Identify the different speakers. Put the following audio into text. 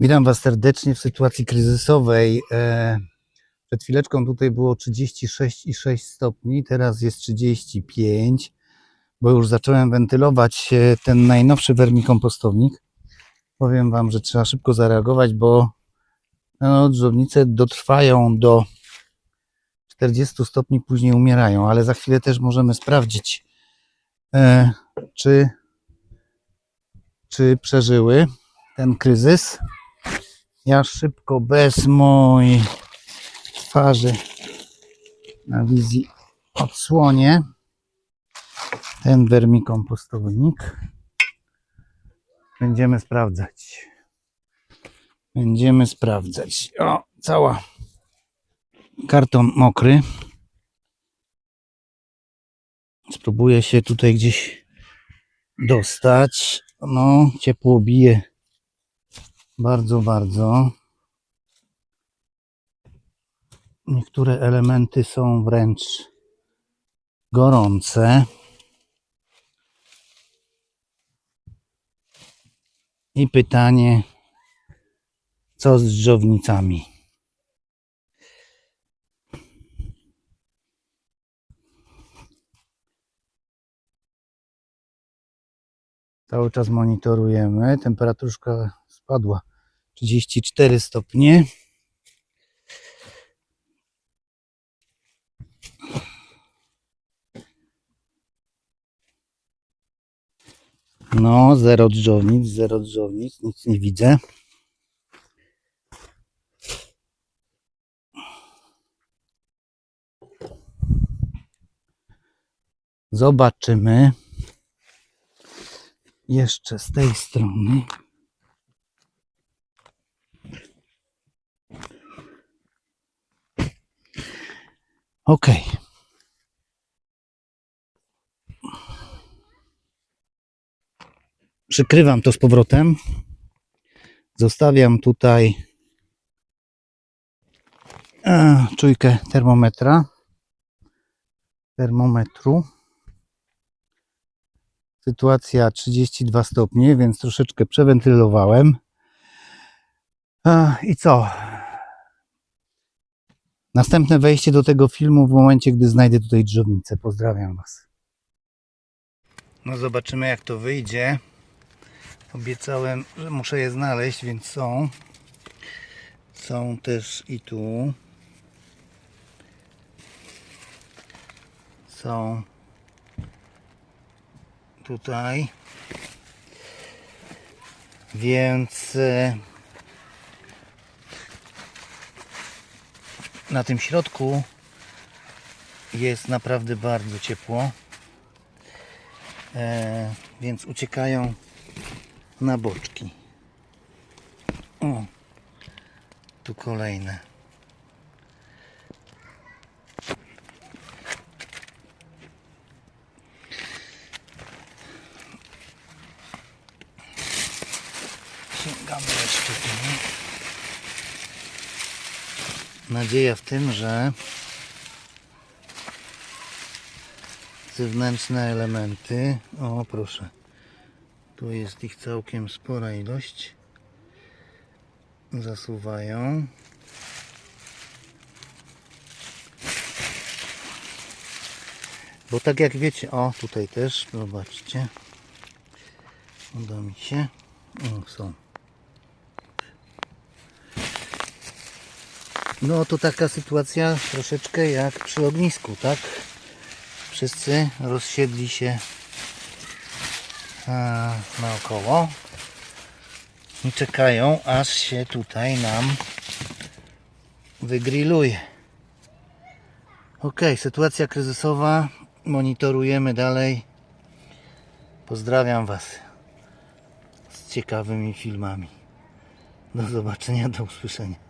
Speaker 1: Witam Was serdecznie w sytuacji kryzysowej. E, Przed chwileczką tutaj było 36,6 stopni, teraz jest 35, bo już zacząłem wentylować e, ten najnowszy wermikompostownik. Powiem Wam, że trzeba szybko zareagować, bo no, drzownice dotrwają do 40 stopni, później umierają, ale za chwilę też możemy sprawdzić, e, czy, czy przeżyły ten kryzys. Ja szybko, bez mojej twarzy na wizji odsłonię ten wermikompostownik. Będziemy sprawdzać. Będziemy sprawdzać. O, cała karton mokry. Spróbuję się tutaj gdzieś dostać. No, ciepło bije bardzo, bardzo. Niektóre elementy są wręcz gorące. I pytanie, co z drzownicami? Cały czas monitorujemy. Temperaturka spadła 34 stopnie. No, zero drzownic, zero drzownic, nic nie widzę. Zobaczymy jeszcze z tej strony. Ok. Przykrywam to z powrotem. Zostawiam tutaj e, czujkę termometra. Termometru. Sytuacja 32 stopnie, więc troszeczkę przewentylowałem. E, I co? Następne wejście do tego filmu w momencie, gdy znajdę tutaj drzownicę. Pozdrawiam Was. No zobaczymy jak to wyjdzie. Obiecałem, że muszę je znaleźć, więc są. Są też i tu. Są tutaj. Więc na tym środku jest naprawdę bardzo ciepło. E, więc uciekają na boczki. O, tu kolejne. Sięgamy jeszcze tu. Nadzieja w tym, że zewnętrzne elementy, o proszę, tu jest ich całkiem spora ilość, zasuwają. Bo tak jak wiecie, o tutaj też, zobaczcie, uda mi się, o są. No to taka sytuacja troszeczkę jak przy ognisku, tak? Wszyscy rozsiedli się a, naokoło i czekają, aż się tutaj nam wygrilluje. Ok, sytuacja kryzysowa. Monitorujemy dalej. Pozdrawiam Was z ciekawymi filmami. Do zobaczenia, do usłyszenia.